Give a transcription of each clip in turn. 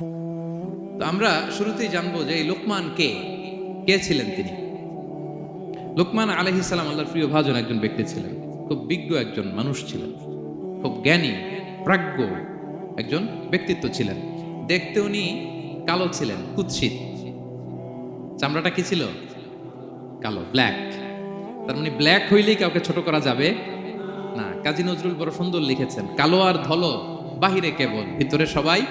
তো আমরা শুরুতেই জানব যে এই লোকমান কে? কে ছিলেন তিনি? লোকমান আলহি সালাম আল্লাহর প্রিয় ভাজন একজন ব্যক্তি ছিলেন। খুব বিজ্ঞ একজন মানুষ ছিলেন। খুব জ্ঞানী, প্রাজ্ঞ একজন ব্যক্তিত্ব ছিলেন। দেখতে উনি কালো ছিলেন, কুৎসিত। চামড়াটা কি ছিল? কালো, ব্ল্যাক। তার মানে ব্ল্যাক হইলেই কাউকে ছোট করা যাবে না। কাজী নজরুল বড় সুন্দর লিখেছেন, কালো আর ধলো, বাহিরে কেবল, ভিতরে সবাই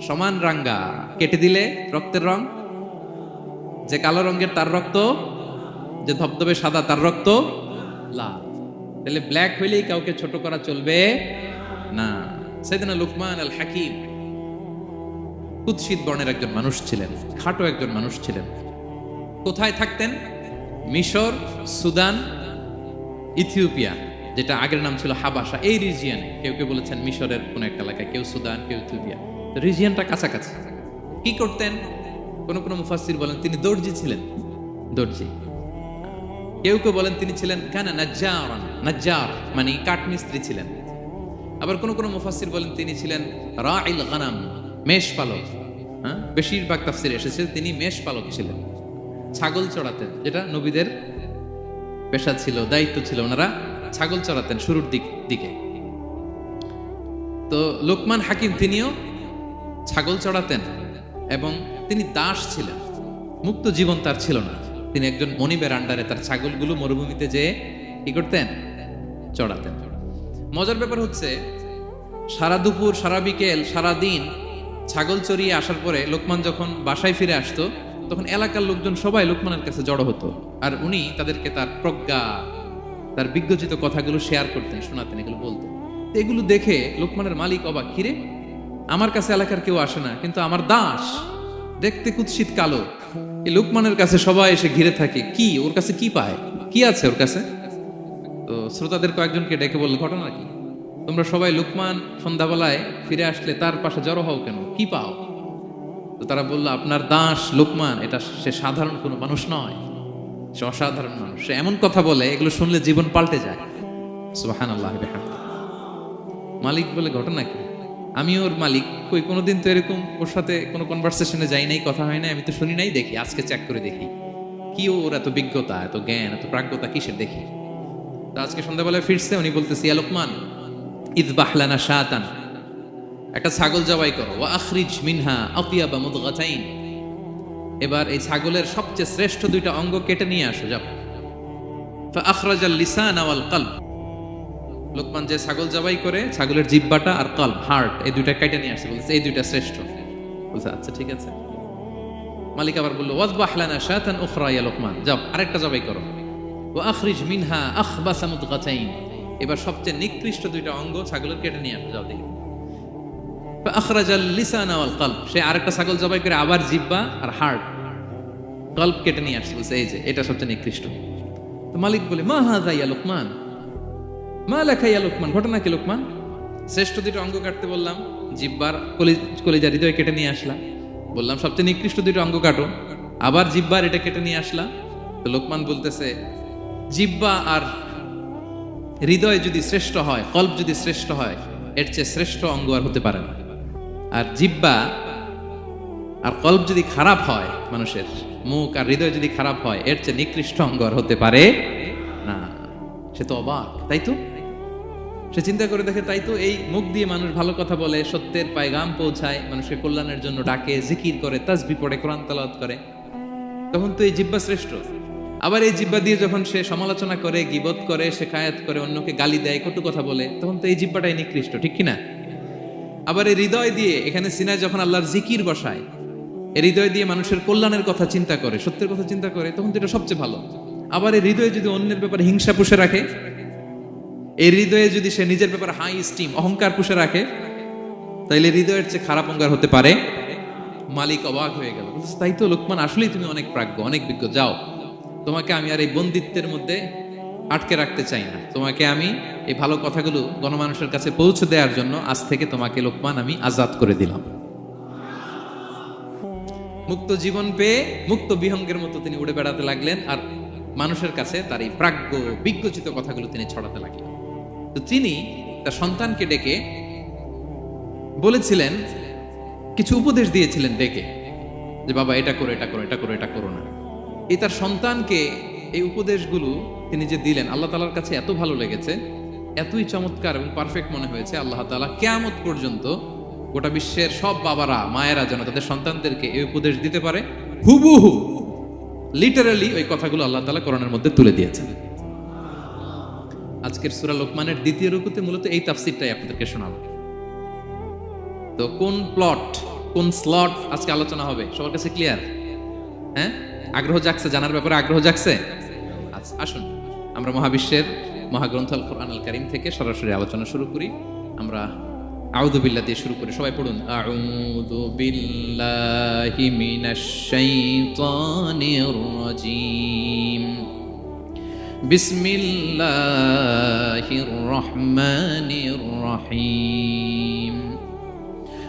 সমান রাঙ্গা। কেটে দিলে রক্তের রং? যে কালো রঙের তার রক্ত, যে ধবধবে সাদা তার রক্ত, লাল। তাহলে ব্ল্যাক হইলেই কাউকে ছোট করা চলবে না। সেদিন লুকমান আল হাকিম কুৎসিত বর্ণের একজন মানুষ ছিলেন, খাটো একজন মানুষ ছিলেন। কোথায় থাকতেন? মিশর, সুদান, ইথিওপিয়া, যেটা আগের নাম ছিল হাবাসা। এই রিজিয়নে কেউ কেউ বলেছেন মিশরের কোন একটা এলাকায় কেউ সুদান, কেউ ইথিওপিয়া। রিজিয়নটা কাছাকাছি। কি করতেন? কোন কোন মুফাসির বলেন তিনি দর্জি ছিলেন। দর্জি। কেউ কেউ বলেন তিনি ছিলেন কেন নাজ্জার নাজ্জার মানে কাঠমিস্ত্রি ছিলেন। আবার কোন কোন মুফাসির বলেন তিনি ছিলেন রাইল গানাম মেষ পালক। হ্যাঁ? বেশিরভাগ তাফসির এসেছে তিনি মেষ পালক ছিলেন। ছাগল চড়াতেন যেটা নবীদের পেশা ছিল দায়িত্ব ছিল ওনারা ছাগল চড়াতেন শুরুর দিক দিকে। তো লোকমান হাকিম তিনিও ছাগল চড়াতেন এবং তিনি দাস ছিলেন। মুক্ত জীবন তার ছিল না। তিনি একজন মনিবের আন্ডারে তার ছাগলগুলো মরুভূমিতে যেয়ে কি করতেন? চড়াতেন। মজার ব্যাপার হচ্ছে, সারা দুপুর, সারা বিকেল, সারা দিন ছাগল চড়িয়ে আসার পরে লোকমান যখন বাসায় ফিরে আসতো, তখন এলাকার লোকজন সবাই লোকমানের কাছে জড়ো হতো। আর উনি তাদেরকে তার প্রজ্ঞা, তার বিজ্ঞচিত কথাগুলো শেয়ার করতেন, শোনাতেন, এগুলো বলতেন। এগুলো দেখে লোকমানের মালিক অবাক। কিরে? আমার কাছে এলাকার কেউ আসে না, কিন্তু আমার দাস দেখতে কুৎসিত কালো। এই লোকমানের কাছে সবাই এসে ঘিরে থাকে, কি, ওর কাছে কি পায়? কি আছে ওর কাছে? তো শ্রোতাদের কয়েকজনকে ডেকে বলল, ঘটনা কি? তোমরা সবাই লোকমান সন্ধ্যাবেলায় ফিরে আসলে তার পাশে জড়ো হও কেন? কি পাও? তো তারা বলল, আপনার দাস লোকমান, এটা সে সাধারণ কোনো মানুষ নয়। সে অসাধারণ মানুষ। সে এমন কথা বলে, এগুলো শুনলে জীবন পাল্টে যায়। মালিক বলে, ঘটনা কি? আমি ওর মালিক। কই, কোনোদিন তো এরকম ওর সাথে কোনো কনভারসেশনে যাই নাই, কথা হয় নাই, আমি তো শুনি নাই, দেখি, আজকে চেক করে দেখি। কি ওর এত বিজ্ঞতা, এত জ্ঞান, এত প্রাজ্ঞতা কিসের দেখি? তো আজকে সন্ধ্যাবেলায় ফিরছে, উনি বলতেছি, ইয়া লোকমান ঈদ বাহলানা শাতান, একটা ছাগল জবাই করো, ওয়া আখরিজ মিনহা আতিয়া বা মুদগাতাইন। এবার এই ছাগলের সবচেয়ে শ্রেষ্ঠ দুইটা অঙ্গ কেটে নিয়ে আসো, যাও। আখরাজাল লিসান ওয়াল কলব। লোকমান যে ছাগল জবাই করে, ছাগলের জিব্বাটা আর কলব হার্ট এই দুইটা কেটে নিয়ে আসছে, বলছে, এই দুইটা শ্রেষ্ঠ। বলছে আচ্ছা ঠিক আছে। মালিক আবার বলল, ওয়াজবাহ লানা শাতান উখরা ইয়া লোকমান। যাও, আরেকটা জবাই করো। ও আখরিজ মিনহা আখবাসা মুদগাতাইন। এবার সবচেয়ে নিকৃষ্ট দুইটা অঙ্গ ছাগলের কেটে নিয়ে আসো, যাও দেখি। আখরাজাল লিসান ওয়াল কলব। সে আরেকটা ছাগল জবাই করে, আবার জিব্বা আর হার্ট কল্প কেটে নিয়ে আসছে, বলছে, এই যে, এটা সবচেয়ে নিকৃষ্ট। তো মালিক বলে, মা হাজা ইয়া লোকমান? মা লেখা ইয়া লোকমান, ঘটনা কি লোকমান? শ্রেষ্ঠ দুটো অঙ্গ কাটতে বললাম, জিব্বার কলিজা হৃদয় কেটে নিয়ে আসলাম। বললাম, সবচেয়ে নিকৃষ্ট দুটো অঙ্গ কাটো। আবার জিব্বার এটা কেটে নিয়ে আসলাম। তো লোকমান বলতেছে, জিব্বা আর হৃদয় যদি শ্রেষ্ঠ হয়, কল্প যদি শ্রেষ্ঠ হয়, এর চেয়ে শ্রেষ্ঠ অঙ্গ আর হতে পারে না। আর জিব্বা আর কল্প যদি খারাপ হয় মানুষের, মুখ আর হৃদয় যদি খারাপ হয়, এর চেয়ে নিকৃষ্ট অঙ্গ আর হতে পারে না। সে তো অবাক, তাই তো? সে চিন্তা করে দেখে, তাই তো এই মুখ দিয়ে মানুষ ভালো কথা বলে, সত্যের পায়গাম পৌঁছায় মানুষের কল্যাণের জন্য ডাকে, জিকির করে, তাজবি পড়ে, কোরআন তালাত করে। তখন তো এই জিব্বা শ্রেষ্ঠ। আবার এই জিব্বা দিয়ে যখন সে সমালোচনা করে, গিবত করে, সে শেখায়াত করে, অন্যকে গালি দেয়, কটু কথা বলে, তখন তো এই জিব্বাটাই নিকৃষ্ট, ঠিক কিনা আবার এই হৃদয় দিয়ে, এখানে সিনায় যখন আল্লাহর জিকির বসায়, এই হৃদয় দিয়ে মানুষের কল্যাণের কথা চিন্তা করে, সত্যের কথা চিন্তা করে, তখন তো এটা সবচেয়ে ভালো। আবার এই হৃদয়ে যদি অন্যের ব্যাপারে হিংসা পুষে রাখে এই হৃদয়ে যদি সে নিজের ব্যাপারে হাই স্টিম অহংকার পুষে রাখে, তাইলে হৃদয়ের চেয়ে খারাপ অঙ্গার হতে পারে। মালিক অবাক হয়ে গেল। তাই তো লোকমান, আসলেই তুমি অনেক প্রাজ্ঞ, অনেক বিজ্ঞ। যাও, তোমাকে আমি আর এই বন্দিত্বের মধ্যে আটকে রাখতে চাই না। তোমাকে আমি এই ভালো কথাগুলো গণমানুষের কাছে পৌঁছে দেওয়ার জন্য আজ থেকে তোমাকে লোকমান আমি আজাদ করে দিলাম। মুক্ত জীবন পেয়ে মুক্ত বিহঙ্গের মতো তিনি উড়ে বেড়াতে লাগলেন আর মানুষের কাছে তার এই প্রাজ্ঞ, বিজ্ঞচিত কথাগুলো তিনি ছড়াতে লাগলেন। তো তিনি তার সন্তানকে ডেকে বলেছিলেন, কিছু উপদেশ দিয়েছিলেন ডেকে, যে বাবা, এটা করো এটা করো এটা করো এটা করো না। এই তার সন্তানকে এই উপদেশগুলো তিনি যে দিলেন, আল্লাহ তালার কাছে এত ভালো লেগেছে, এতই চমৎকার এবং পারফেক্ট মনে হয়েছে আল্লাহ তালা কেয়ামত পর্যন্ত গোটা বিশ্বের সব বাবারা, মায়েরা যেন তাদের সন্তানদেরকে এই উপদেশ দিতে পারে। হুবুহু লিটারালি ওই কথাগুলো আল্লাহ তালা করোনার মধ্যে তুলে দিয়েছেন। আজকের সুরা লোকমানের দ্বিতীয় রুকুতে মূলত এই তাফসিরটাই আপনাদেরকে শোনাবো। তো কোন প্লট কোন স্লট আজকে আলোচনা হবে? সবার কাছে ক্লিয়ার হ্যাঁ? আগ্রহ জাগছে? জানার ব্যাপারে আগ্রহ জাগছে? আচ্ছা আসুন। আমরা মহাবিশ্বের মহাগ্রন্থ আল কোরআন আল কারিম থেকে সরাসরি আলোচনা শুরু করি। আমরা আউযু বিল্লাহ দিয়ে শুরু করি। সবাই পড়ুন। আউযু বিল্লাহি মিনাশ শাইতানির রাজিম। بسم الله الرحمن الرحيم.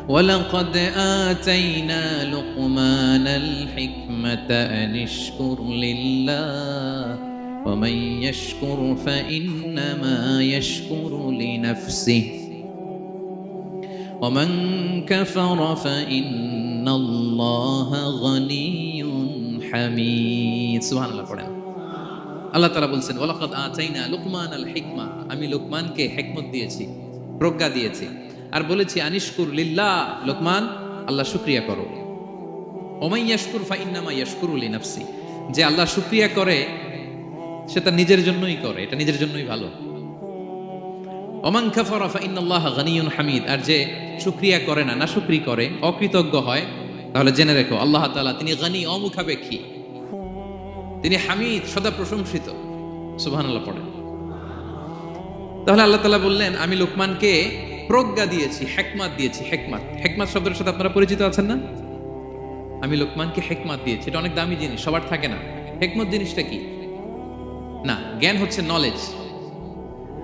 ولقد آتينا لقمان الحكمة أن اشكر لله ومن يشكر فإنما يشكر لنفسه. ومن كفر فإن الله غني حميد. سبحان الله আল্লাহ তারা বলছেন ওলাকাদ আচাইনা লুকমান আল হিকমা। আমি লোকমানকে হেকমত দিয়েছি, প্রজ্ঞা দিয়েছি। আর বলেছি, আনিশকুর লিল্লাহ। লোকমান, আল্লাহ শুক্রিয়া করো। ওমাই ইয়াশকুর ফা ইন্নামা ইয়াশকুরু লিনাফসি। যে আল্লাহ শুক্রিয়া করে, সে তার নিজের জন্যই করে, এটা নিজের জন্যই ভালো। ওমান কাফারা ফা ইন্নাল্লাহ গানিয়ুন হামিদ। আর যে শুক্রিয়া করে না না শুক্রি করে, অকৃতজ্ঞ হয়, তাহলে জেনে রেখো, আল্লাহ তাআলা তিনি গানি, অমুখাপেক্ষী। তিনি হামিদ সদা প্রশংসিত। সুবহানাল্লাহ পড়েন। তাহলে আল্লাহ তাআলা বললেন, আমি লোকমানকে প্রজ্ঞা দিয়েছি, হেকমাত দিয়েছি, হেকমাত। হেকমাত শব্দের সাথে আপনারা পরিচিত আছেন না? আমি লোকমানকে হেকমাত দিয়েছি, এটা অনেক দামি জিনিস, সবার থাকে না। হেকমত জিনিসটা কি? না, জ্ঞান হচ্ছে নলেজ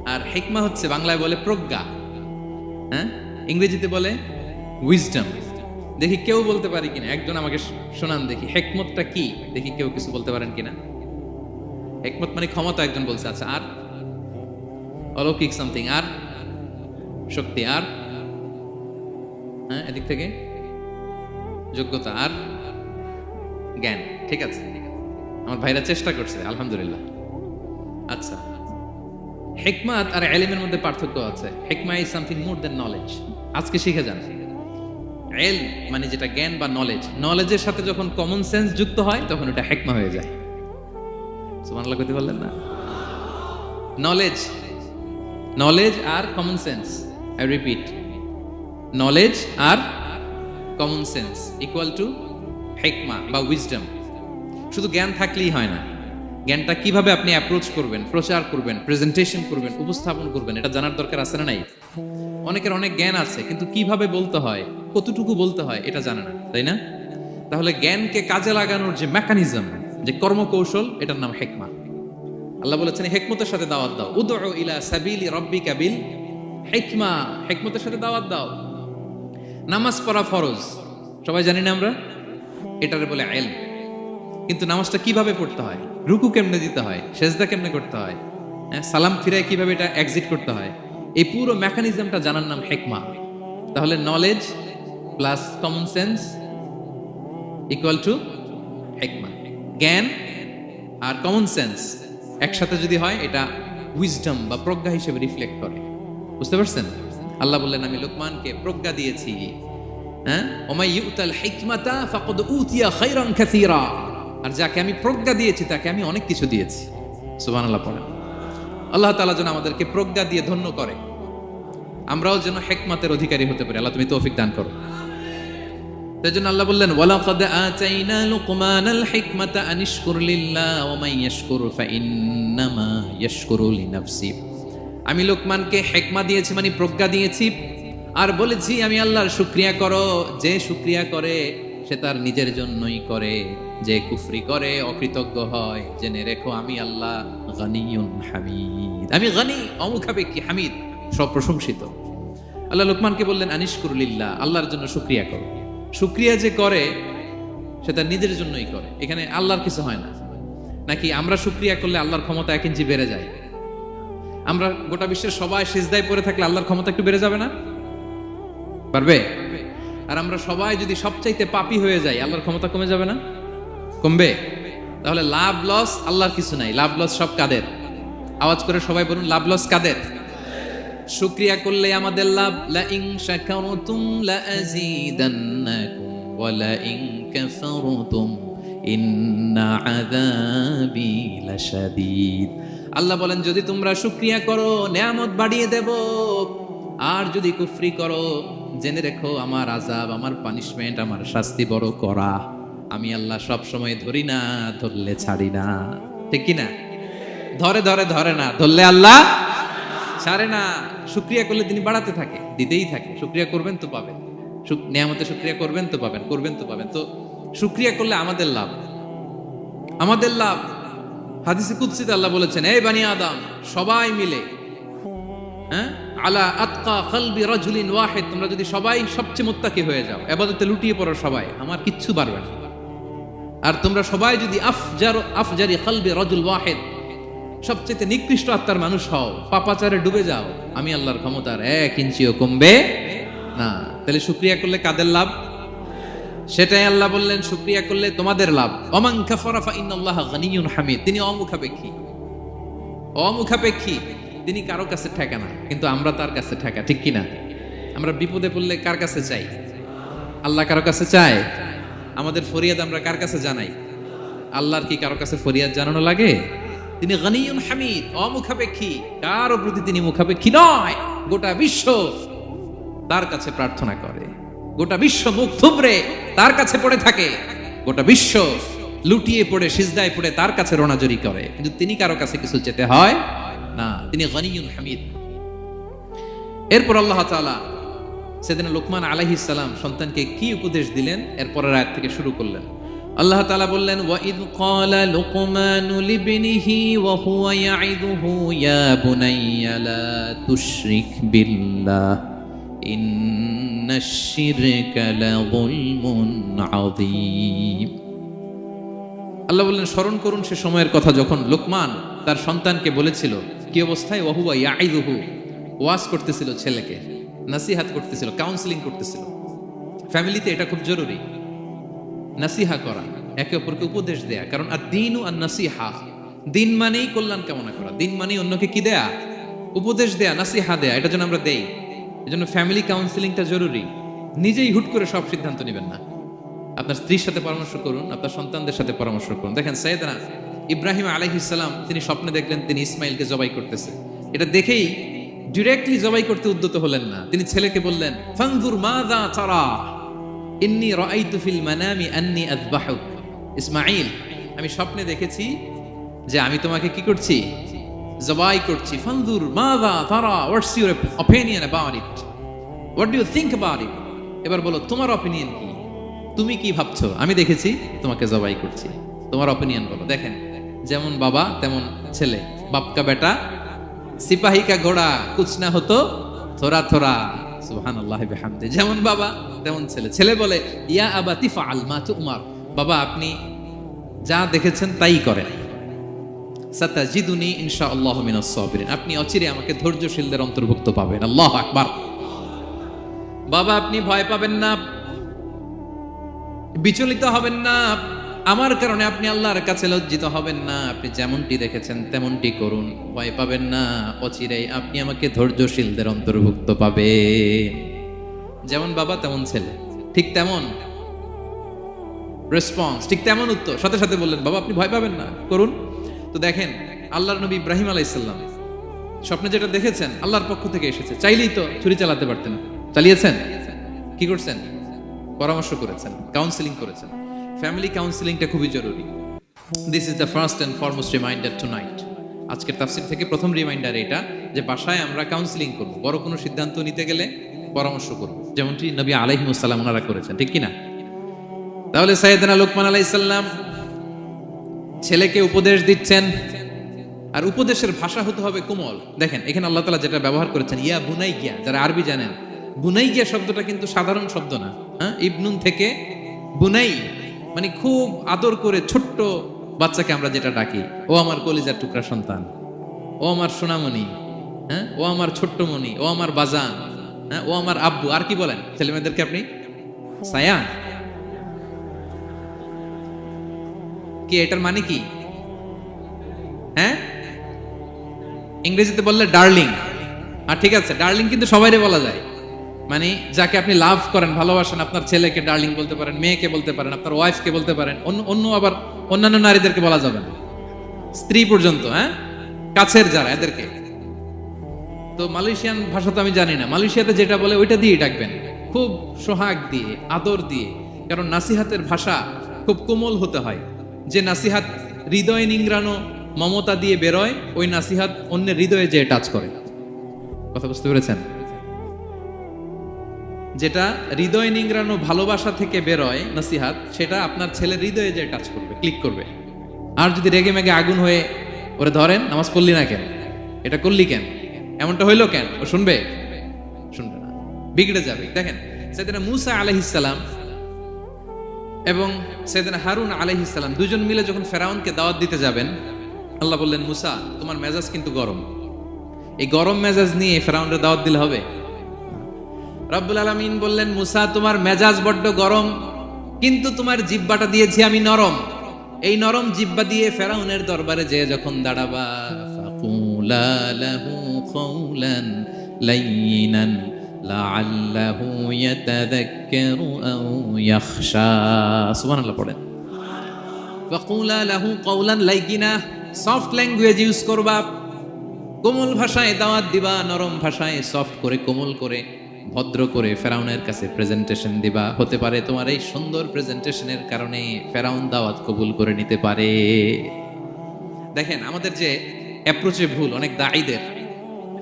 আর হেকমা হচ্ছে বাংলায় বলে প্রজ্ঞা। হ্যাঁ? ইংরেজিতে বলে উইজডম দেখি কেউ বলতে পারি কিনা? একজন আমাকে শোনান দেখি। হেকমতটা কি? দেখি কেউ কিছু বলতে পারেন কিনা? হেকমত মানে ক্ষমতা একজন বলছে। আচ্ছা আর? অলৌকিক সামথিং আর? শক্তি। আর? হ্যাঁ এদিক থেকে? যোগ্যতা। আর? জ্ঞান। ঠিক আছে। আমার ভাইরা চেষ্টা করছে, আলহামদুলিল্লাহ। আচ্ছা। হেকমাত আর এলিমের মধ্যে পার্থক্য আছে। হেকমা is something more than knowledge আজকে শিখে যান। এল মানে যেটা জ্ঞান বা নলেজ নলেজের সাথে যখন কমন সেন্স যুক্ত হয়, তখন ওটা হেকমা হয়ে যায়। সুবহানাল্লাহ কইতে পারলেন না? Knowledge knowledge R common sense I repeat knowledge R common sense equal to হেকমা বা উইজডম শুধু জ্ঞান থাকলেই হয় না। জ্ঞানটা কীভাবে আপনি অ্যাপ্রোচ করবেন, প্রচার করবেন প্রেজেন্টেশন করবেন, উপস্থাপন করবেন, এটা জানার দরকার আছে না নাই? অনেকের অনেক জ্ঞান আছে, কিন্তু কীভাবে বলতে হয়? কতটুকু বলতে হয় এটা জানে না তাই না? তাহলে জ্ঞানকে কাজে লাগানোর যে মেকানিজম যে কর্মকৌশল এটার নাম হেকমা। আল্লাহ বলেছেন হেকমতের সাথে দাওয়াত দাও। উদউ ইলা সাবিলি রব্বিকা বিল হেকমা। হেকমতের সাথে দাওয়াত দাও। নামাজ পড়া ফরজ। সবাই জানি না আমরা? এটারে বলে এল কিন্তু নামাজটা কীভাবে পড়তে হয়? রুকু কেমনে দিতে হয়? সেজদা কেমনে করতে হয়? হ্যাঁ, সালাম ফিরায় কীভাবে এটা এক্সিট করতে হয়? এই পুরো মেকানিজমটা জানার নাম হেকমা। তাহলে knowledge plus common sense equal to হেকমা জ্ঞান আর কমন সেন্স একসাথে যদি হয়, এটা উইজডম বা প্রজ্ঞা হিসেবে রিফ্লেক্ট করে। বুঝতে পারছেন? আল্লাহ বললেন, আমি লোকমানকে প্রজ্ঞা দিয়েছি। হ্যাঁ? ওমাই ইউতাল হিকমাতা ফাকাদ উতিয়া খায়রান কাসীরা। আর যাকে আমি প্রজ্ঞা দিয়েছি, তাকে আমি অনেক কিছু দিয়েছি। সুবহানাল্লাহ পড়েন। আল্লাহ তাআলা যেন আমাদেরকে প্রজ্ঞা দিয়ে ধন্য করে। আমরাও যেন হেকমাতের অধিকারী হতে পারি। আল্লাহ তুমি তৌফিক দান করো। তাই জন্য আল্লাহ বললেন, ওয়ালাকাদ আতাইনা লুকমানাল হিকমাতা আনিশকুর লিল্লাহ ওয়া মান ইয়াশকুর ফাইন্নামা ইয়াশকুরু লিনাফসি। আমি লোকমানকে হেকমা দিয়েছি মানে প্রজ্ঞা দিয়েছি, আর বলেছি, আমি আল্লাহর শুক্রিয়া করো, যে শুক্রিয়া করে, সে তার নিজের জন্যই করে। যে কুফরি করে, অকৃতজ্ঞ হয়, জেনে রেখো, আমি আল্লাহ গানিয়ুন হামিদ। আমি গানি অমুখাপেক্ষী হামিদ, সব প্রশংসিত। আল্লাহ লোকমানকে বললেন আনিশকুরুলিল্লাহ আল্লাহর জন্য শুক্রিয়া করো। শুক্রিয়া যে করে সে তার নিজের জন্যই করে। এখানে আল্লাহর কিছু হয় না। নাকি আমরা শুক্রিয়া করলে আল্লাহর ক্ষমতা এক ইঞ্চি বেড়ে যায়? আমরা গোটা বিশ্বের সবাই সিজদায় পড়ে থাকলে আল্লাহর ক্ষমতা একটু বেড়ে যাবে না? পারবে? আর আমরা সবাই যদি সবচাইতে পাপি হয়ে যাই, আল্লাহর ক্ষমতা কমে যাবে না? কমবে? তাহলে লাভ লস আল্লাহর কিছু নাই। লাভ লস সব কাদের? আওয়াজ করে সবাই বলুন লাভ লস কাদের? শুক্রিয়া করলে আমাদের লাভ। লা ইন শাকারতুম লা ওয়া লা কাফারতুম। ইন্না আযাবি লাশাদীদ। আল্লাহ বলেন, যদি তোমরা শুক্রিয়া করো, নেয়ামত বাড়িয়ে দেব। আর যদি কুফরি করো, জেনে রেখো, আমার আজাব আমার পানিশমেন্ট, আমার শাস্তি বড় করা। আমি আল্লাহ সব সময় ধরি না, ধরলে ছাড়ি না। ঠিক কি না ধরে ধরে ধরে না, ধরলে আল্লাহ ছাড়ে না, শুক্রিয়া করলে তিনি বাড়াতে থাকে, দিতেই থাকে। শুক্রিয়া করবেন তো পাবেন। নিয়ামতে শুক্রিয়া করবেন তো পাবেন, করবেন তো পাবেন। তো শুক্রিয়া করলে আমাদের লাভ। আমাদের লাভ। হাদিসে কুৎসিতে আল্লাহ বলেছেন, এই বানি আদম, সবাই মিলে হ্যাঁ? আলা আতকা কলবি রাজুলিন ওয়াহিদ, তোমরা যদি সবাই সবচেয়ে মুত্তাকি হয়ে যাও, এবাদতে লুটিয়ে পড়ো সবাই, আমার কিচ্ছু পারবে না। আর তোমরা সবাই যদি আফজার আফজারি কলবি রাজুল ওয়াহিদ সবচেয়ে নিকৃষ্ট আত্মার মানুষ হও। পাপাচারে ডুবে যাও। আমি আল্লাহর ক্ষমতার এক ইঞ্চিও কমবে না। তাহলে শুক্রিয়া করলে কাদের লাভ? সেটাই আল্লাহ বললেন, শুক্রিয়া করলে তোমাদের লাভ। অমান কাফারা ফা ইন্নাল্লাহ গানিয়ুন হামিদ। তিনি অমুখাপেক্ষী। অমুখাপেক্ষী। তিনি কারও কাছে ঠেকা না, কিন্তু আমরা তার কাছে ঠেকা, ঠিক কি না আমরা বিপদে পড়লে কার কাছে চাই? আল্লাহ কারও কাছে চায়? আমাদের ফরিয়াদ আমরা কার কাছে জানাই? আল্লাহর কি কারও কাছে ফরিয়াদ জানানো লাগে? তিনি গনিয়ুন হামিদ, অমুখাপেক্ষী। কারও প্রতি তিনি মুখাপেক্ষী নয়? গোটা বিশ্ব তার কাছে প্রার্থনা করে। গোটা বিশ্ব মুখ থুবড়ে তার কাছে পড়ে থাকে। গোটা বিশ্ব লুটিয়ে পড়ে, সিজদায় পড়ে তার কাছে রোনাজরি করে। কিন্তু তিনি কারও কাছে কিছু যেতে হয় না। তিনি গনিয়ুন হামিদ। এরপর আল্লাহ তাআলা সেদিন লোকমান আলাইহিস সালাম সন্তানকে কি উপদেশ দিলেন? এরপরের আয়াত থেকে শুরু করলেন। আল্লাহ তাআলা বললেন, ওয়াইদ ক্বালা লুকমানু লিবনিহি ওয়া হুয়া ইয়াইদুহু ইয়া বুনাইয়া লা তুশরিক বিল্লাহ ইন্নাশ শিরকা লাযুলমুন আযীম। আল্লাহ বললেন, স্মরণ করুন সে সময়ের কথা যখন লোকমান তার সন্তানকে বলেছিল, কি অবস্থায়? ওহুয়া ইয়াইদুহু ওয়াজ করতেছিল ছেলেকে, নাসিহাত করতেছিল, কাউন্সিলিং করতেছিল। ফ্যামিলিতে এটা খুব জরুরি। নাসিহা করা, একে অপরকে উপদেশ দেয়া। কারণ আর দিন আর নাসিহা, দিন মানেই কল্যাণ কামনা করা। দিন মানেই অন্যকে কি দেয়া? উপদেশ দেয়া, নাসিহা দেয়া, এটা যেন আমরা দেই। এজন্য ফ্যামিলি কাউন্সিলিংটা জরুরি। নিজেই হুট করে সব সিদ্ধান্ত নেবেন না। আপনার স্ত্রীর সাথে পরামর্শ করুন, আপনার সন্তানদের সাথে পরামর্শ করুন। দেখেন সৈয়দনা ইব্রাহিম আলাইহিসাল্লাম তিনি স্বপ্নে দেখলেন তিনি ইসমাইলকে জবাই করতেছে। এটা দেখেই ডিরেক্টলি জবাই করতে উদ্যত হলেন না। তিনি ছেলেকে বললেন ফাংজুর মাযা তারা। ইন্নি রাআইতু ফিল মানামি আন্নি আযবাহুক ইসমাঈল, আমি স্বপ্নে দেখেছি যে আমি তোমাকে কি করছি? জবাই করছি। ফাংজুর মাযা তারা what's your opinion about it. What you think about it? এবার বলো, তোমার অপিনিয়ন কি? তুমি কি ভাবছ? আমি দেখেছি, তোমাকে জবাই করছি। তোমার অপিনিয়ন বলো। দেখেন, যেমন বাবা, তেমন ছেলে। বাপকা বেটা? সিপাহী কা ঘোড়া, কুছ না হতো, থোড়া থোড়া। সুবহান আল্লাহ বিহামদে। যেমন বাবা, তেমন ছেলে। ছেলে বলে, ইয়া আবা তিফা আলমা উমার। বাবা, আপনি যা দেখেছেন তাই করেন। সাতাজিদুনি ইনশা আল্লাহ আপনি অচিরে আমাকে ধৈর্যশীলদের অন্তর্ভুক্ত পাবেন। আল্লাহ আকবার। বাবা, আপনি ভয় পাবেন না। বিচলিত হবেন না। আমার কারণে আপনি আল্লাহর কাছে লজ্জিত হবেন না। আপনি যেমনটি দেখেছেন, তেমনটি করুন। ভয় পাবেন না। অচিরেই আপনি আমাকে ধৈর্যশীলদের অন্তর্ভুক্ত পাবে যেমন বাবা, তেমন ছেলে। ঠিক তেমন রেসপন্স ঠিক তেমন উত্তর। সাথে সাথে বললেন, বাবা, আপনি ভয় পাবেন না। করুন। তো দেখেন, আল্লাহর নবী ইব্রাহিম আলাইসাল্লাম স্বপ্নে যেটা দেখেছেন, আল্লাহর পক্ষ থেকে এসেছে। চাইলেই তো ছুরি চালাতে পারতেন। চালিয়েছেন? কি করছেন? পরামর্শ করেছেন? কাউন্সিলিং করেছেন? ফ্যামিলি কাউন্সিলিংটা খুবই জরুরি। This is the first and foremost reminder tonight আজকের তাফসির থেকে প্রথম রিমাইন্ডার এটা যে বাসায় আমরা কাউন্সিলিং করব। বড় কোনো সিদ্ধান্ত নিতে গেলে পরামর্শ করব। যেমনটি নবী আলাইহিমুসাল্লাম ওনারা করেছেন, ঠিক কিনা? তাহলে সাইয়েদনা লোকমান আলাইসাল্লাম ছেলেকে উপদেশ দিচ্ছেন। আর উপদেশের ভাষা হতে হবে কোমল। দেখেন, এখানে আল্লাহ তালা যেটা ব্যবহার করেছেন, ইয়া বুনাই গিয়া যারা আরবি জানেন। বুনাই গিয়া শব্দটা কিন্তু সাধারণ শব্দ না। হ্যাঁ? ইবনুন থেকে বুনাই মানে খুব আদর করে ছোট্ট বাচ্চাকে আমরা যেটা ডাকি, ও আমার কলিজার টুকরা সন্তান, ও আমার সোনামণি হ্যাঁ? ও আমার ছোট্ট মণি ও আমার বাজান হ্যাঁ? ও আমার আব্বু, আর কি বলেন? ছেলে মেয়েদেরকে আপনি? সায়ান। কি, এটার মানে কি? হ্যাঁ? ইংরেজিতে বললে ডার্লিং। আর ঠিক আছে, ডার্লিং কিন্তু সবাইরে বলা যায়। মানে যাকে আপনি লাভ করেন, ভালোবাসেন, আপনার ছেলেকে ডার্লিং বলতে পারেন, মেয়েকে বলতে পারেন, আপনার ওয়াইফকে বলতে পারেন, অন্য অন্য আবার অন্যান্য নারীদেরকে বলা যাবে না। স্ত্রী পর্যন্ত হ্যাঁ? কাছের যারা, এদেরকে। তো মালয়েশিয়ান ভাষা তো আমি জানি না। মালয়েশিয়াতে যেটা বলে, ওইটা দিয়ে ডাকবেন। খুব সোহাগ দিয়ে, আদর দিয়ে। কারণ নাসিহাতের ভাষা খুব কোমল হতে হয়। যে নাসিহাত হৃদয় নিংড়ানো মমতা দিয়ে বেরোয়, ওই নাসিহাত অন্যের হৃদয়ে যেয়ে টাচ করে। কথা বুঝতে পেরেছেন? যেটা হৃদয় নিংড়ানো ভালোবাসা থেকে বেরোয়, নাসিহাত, সেটা আপনার ছেলে হৃদয়ে যে টাচ করবে ক্লিক করবে। আর যদি রেগে মেগে আগুন হয়ে ওরে ধরেন, নামাজ পড়লি না কেন? এটা করলি কেন? এমনটা হইল কেন? ও শুনবে? শুনবে না। বিগড়ে যাবে। দেখেন, সেদিন মুসা আলহিসাল্লাম এবং সেদিন হারুন আলহিসাল্লাম দুজন মিলে যখন ফেরাউনকে দাওয়াত দিতে যাবেন, আল্লাহ বললেন, মুসা, তোমার মেজাজ কিন্তু গরম। এই গরম মেজাজ নিয়ে ফেরাউনের দাওয়াত দিলে হবে? রব্বুল আলমিন বললেন, মুসা, তোমার মেজাজ বড্ড গরম, কিন্তু তোমার জিব্বাটা দিয়েছি আমি নরম। এই নরম জিব্বা দিয়ে ফেরাউনের দরবারে যে যখন দাঁড়াবা সফট ল্যাঙ্গুয়েজ ইউজ করবা, কোমল ভাষায় দাওয়াত দিবা, নরম ভাষায় সফট করে, কোমল করে। ভদ্র করে ফেরাউনের কাছে প্রেজেন্টেশন দিবা। হতে পারে তোমার এই সুন্দর প্রেজেন্টেশনের কারণে ফেরাউন দাওয়াত কবুল করে নিতে পারে। দেখেন, আমাদের যে অ্যাপ্রোচে ভুল, অনেক দায়ীদের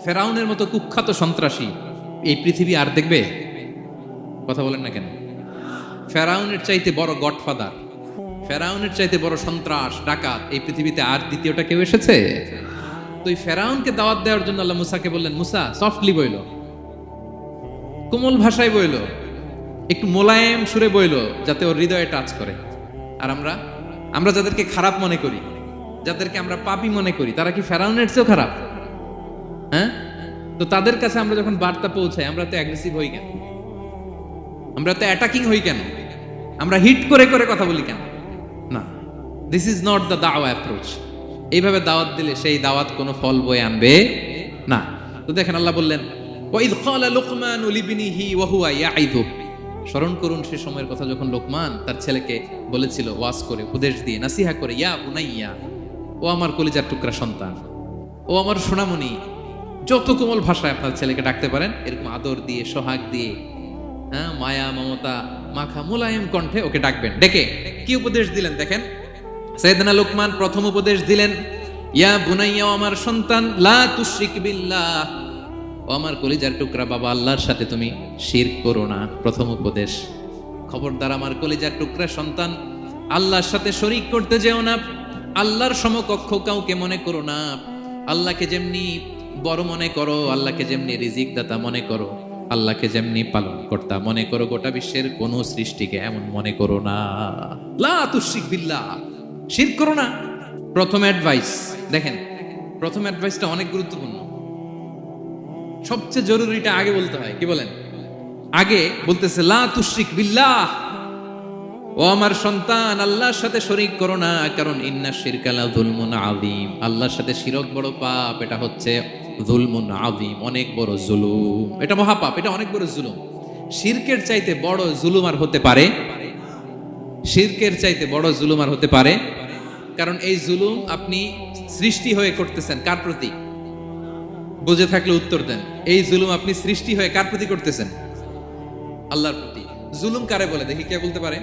ফেরাউনের মতো কুখ্যাত সন্ত্রাসী এই পৃথিবী আর দেখবে? কথা বলেন না কেন? ফেরাউনের চাইতে বড় গডফাদার ফেরাউনের চাইতে বড় সন্ত্রাস, ডাকাত এই পৃথিবীতে আর দ্বিতীয়টা কেউ এসেছে? তো এই ফেরাউনকে দাওয়াত দেওয়ার জন্য আল্লাহ মুসাকে বললেন, মুসা সফটলি বইল। কোমল ভাষায় বইল, একটু মোলায়েম সুরে বইল, যাতে ওর হৃদয়ে টাচ করে। আর আমরা আমরা যাদেরকে খারাপ মনে করি, যাদেরকে আমরা পাপি মনে করি, তারা কি ফেরাউনের চেয়েও খারাপ? হ্যাঁ? তো তাদের কাছে আমরা যখন বার্তা পৌঁছাই, আমরা তো অ্যাগ্রেসিভ হই কেন? আমরা তো অ্যাটাকিং হই কেন? আমরা হিট করে করে কথা বলি কেন? না। দিস ইজ নট দ্য দাওয়া অ্যাপ্রোচ এইভাবে দাওয়াত দিলে সেই দাওয়াত কোনো ফল বয়ে আনবে না। তো দেখেন আল্লাহ বললেন ওয়াইদ ক্বালা লুকমান লিবনিহি ওয়া হুয়া স্মরণ করুন সে সময়ের কথা যখন লোকমান তার ছেলেকে বলেছিল, ওয়াজ করে, উপদেশ দিয়ে, নাসিহা করে, ইয়া বুনাইয়া, ও আমার কলিজার টুকরা সন্তান, ও আমার সোনামণি, যত কোমল ভাষায় আপনার ছেলেকে ডাকতে পারেন, এরকম আদর দিয়ে, সোহাগ দিয়ে হ্যাঁ মায়া, মমতা, মাখা, মোলায়েম কণ্ঠে ওকে ডাকবেন। ডেকে কি উপদেশ দিলেন দেখেন? সৈয়দনা লোকমান প্রথম উপদেশ দিলেন, ইয়া বুনাইয়া আমার সন্তান, লা তুশরিক বিল্লাহ আমার কলিজার টুকরা বাবা, আল্লাহর সাথে তুমি শির করো না। প্রথম উপদেশ, খবরদার আমার কলিজার টুকরা সন্তান, আল্লাহর সাথে শরিক করতে যেও না। আল্লাহর সমকক্ষ কাউকে মনে করো না। আল্লাহকে যেমনি বড় মনে করো, আল্লাহকে যেমনি রিজিক দাতা মনে করো, আল্লাহকে যেমনি পালন কর্তা মনে করো, গোটা বিশ্বের কোন সৃষ্টিকে এমন মনে করো না। লা তুশরিক বিল্লাহ, শিরক করো না। প্রথম অ্যাডভাইস দেখেন, প্রথম অ্যাডভাইসটা অনেক গুরুত্বপূর্ণ। সবচেয়ে জরুরিটা আগে বলতে হয়, কি বলেন? আগে বলতেছে, লা তুশরিক বিল্লাহ। ও আমার সন্তান, আল্লাহর সাথে শরিক করো না, কারণ ইন্না শিরকালা যুলমুন আযীম। আল্লাহর সাথে শিরক বড় পাপ, এটা হচ্ছে যুলমুন আযীম, অনেক বড় জুলুম। এটা মহাপাপ, এটা অনেক বড় জুলুম। শিরকের চাইতে বড় জুলুম আর হতে পারে, শিরকের চাইতে বড় জুলুম আর হতে পারে, কারণ এই জুলুম আপনি সৃষ্টি হয়ে করতেছেন, কার প্রতি? বুঝে থাকলে উত্তর দেন। এই জুলুম আপনি সৃষ্টি হয়ে কার প্রতি করতেছেন? আল্লাহর প্রতি। জুলুম কারে বলে? দেখি কে বলতে পারে?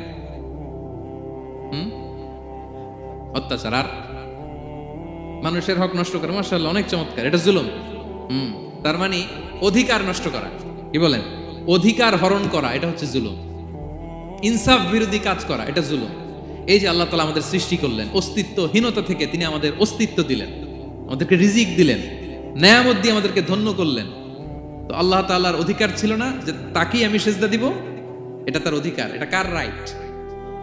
অত্যাচার। আর? মানুষের হক নষ্ট করা মার্শাল্লাহ অনেক চমৎকার। এটা জুলুম। হুম। তার মানে অধিকার নষ্ট করা। কি বলেন? অধিকার হরণ করা, এটা হচ্ছে জুলুম। ইনসাফ বিরোধী কাজ করা, এটা জুলুম। এই যে আল্লাহ তালা আমাদের সৃষ্টি করলেন, অস্তিত্বহীনতা থেকে তিনি আমাদের অস্তিত্ব দিলেন। আমাদেরকে রিজিক দিলেন। নেয়ামত দিয়ে আমাদেরকে ধন্য করলেন। তো আল্লাহ তাআলার অধিকার ছিল না যে তাকেই আমি সেজদা দিব। এটা তার অধিকার। এটা কার রাইট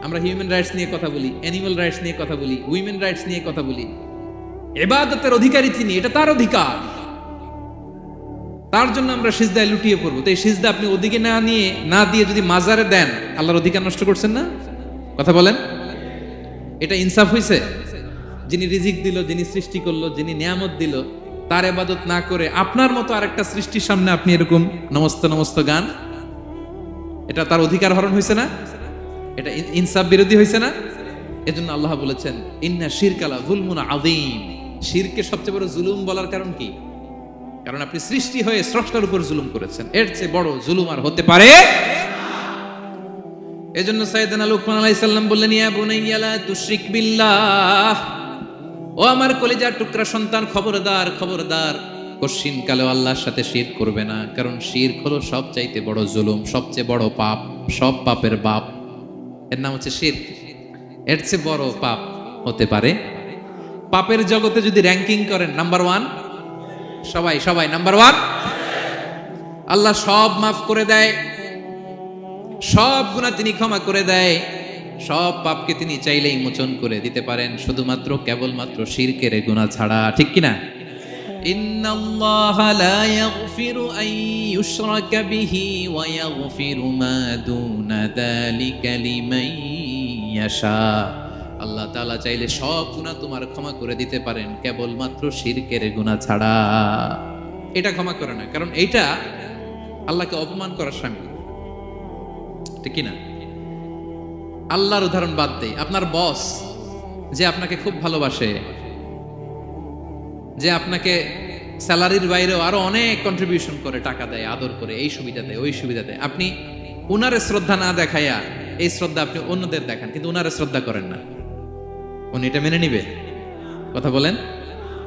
আমরা হিউম্যান রাইটস নিয়ে কথা বলি অ্যানিমাল রাইটস নিয়ে কথা বলি উইমেন রাইটস নিয়ে কথা বলি। এবাদতের অধিকারী তিনি, এটা তার অধিকার। তার জন্য আমরা সিজদায় লুটিয়ে পড়ব। তো এই সিজদা আপনি ওদিকে না নিয়ে, না দিয়ে যদি মাজারে দেন, আল্লাহর অধিকার নষ্ট করছেন না? কথা বলেন। এটা ইনসাফ হইছে। যিনি রিজিক দিল, যিনি সৃষ্টি করল, যিনি নিয়ামত দিল তার এবাদত না করে আপনার মতো আরেকটা সৃষ্টির সামনে আপনি এরকম নমস্ত নমস্ত গান, এটা তার অধিকার হরণ হয়েছে না? এটা ইনসাফ বিরোধী হয়েছে না? এজন্য আল্লাহ বলেছেন, ইন্না শিরকালা জুলমুন আযীম। শিরকে সবচেয়ে বড় জুলুম বলার কারণ কি? কারণ আপনি সৃষ্টি হয়ে স্রষ্টার উপর জুলুম করেছেন। এর চেয়ে বড় জুলুম আর হতে পারে এজন্য সাইয়েদনা লুকমান আলাইহিস সালাম বললেন, ইয়া বুনাইয়া, লা তুশরিক বিল্লাহ। ও আমার কলিজার টুকরা সন্তান, খবরদার খবরদার। কশিন কালে আল্লাহর সাথে শির করবে না, কারণ শির হলো সবচাইতে বড় জুলুম, সবচেয়ে বড় পাপ, সব পাপের বাপ। এর নাম হচ্ছে শির। এর চেয়ে বড় পাপ হতে পারে। পাপের জগতে যদি র্যাঙ্কিং করেন নাম্বার ওয়ান সবাই সবাই নাম্বার ওয়ান আল্লাহ সব মাফ করে দেয়, সব গুণা তিনি ক্ষমা করে দেয়। সব পাপকে তিনি চাইলেই মোচন করে দিতে পারেন শুধুমাত্র কেবলমাত্র শিরকের গুণা ছাড়া ঠিক কিনা إن الله لا يغفر أن يشرك به ويغفر ما دون ذلك لمن يشاء আল্লাহ তাআলা চাইলে সব গুনাহ তোমার ক্ষমা করে দিতে পারেন কেবলমাত্র শিরকের গুনাহ ছাড়া এটা ক্ষমা করে না কারণ এইটা আল্লাহকে অপমান করার সামিল ঠিক কিনা আল্লাহর উদাহরণ বাদ দেই। আপনার বস যে আপনাকে খুব ভালোবাসে, যে আপনাকে স্যালারির বাইরেও আরও অনেক কন্ট্রিবিউশন করে, টাকা দেয়, আদর করে, এই সুবিধা দেয়, ওই সুবিধা দেয়। আপনি উনারে শ্রদ্ধা না দেখাইয়া এই শ্রদ্ধা আপনি অন্যদের দেখান, কিন্তু উনারে শ্রদ্ধা করেন না। উনি এটা মেনে নিবে। কথা বলেন?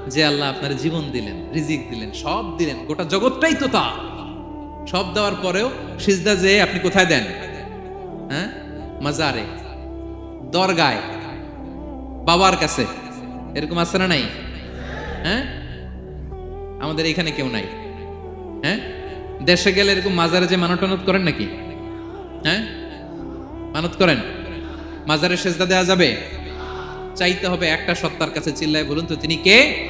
যে আল্লাহ আপনার জীবন দিলেন, রিজিক দিলেন, সব দিলেন, গোটা জগৎটাই তো তা সব দেওয়ার পরেও সিজদা যে আপনি কোথায় দেন? হ্যাঁ? মাজারে, দরগায়, বাবার কাছে। এরকম আছে না নাই? হ্যাঁ? আমাদের এখানে কেউ নাই। হ্যাঁ? দেশে গেলে এরকম মাজারে যে মানত করেন নাকি? হ্যাঁ? মানত করেন? মাজারে সেজদা দেওয়া যাবে? চাইতে হবে একটা সত্তার কাছে চিল্লায় বলুন তো তিনি কে?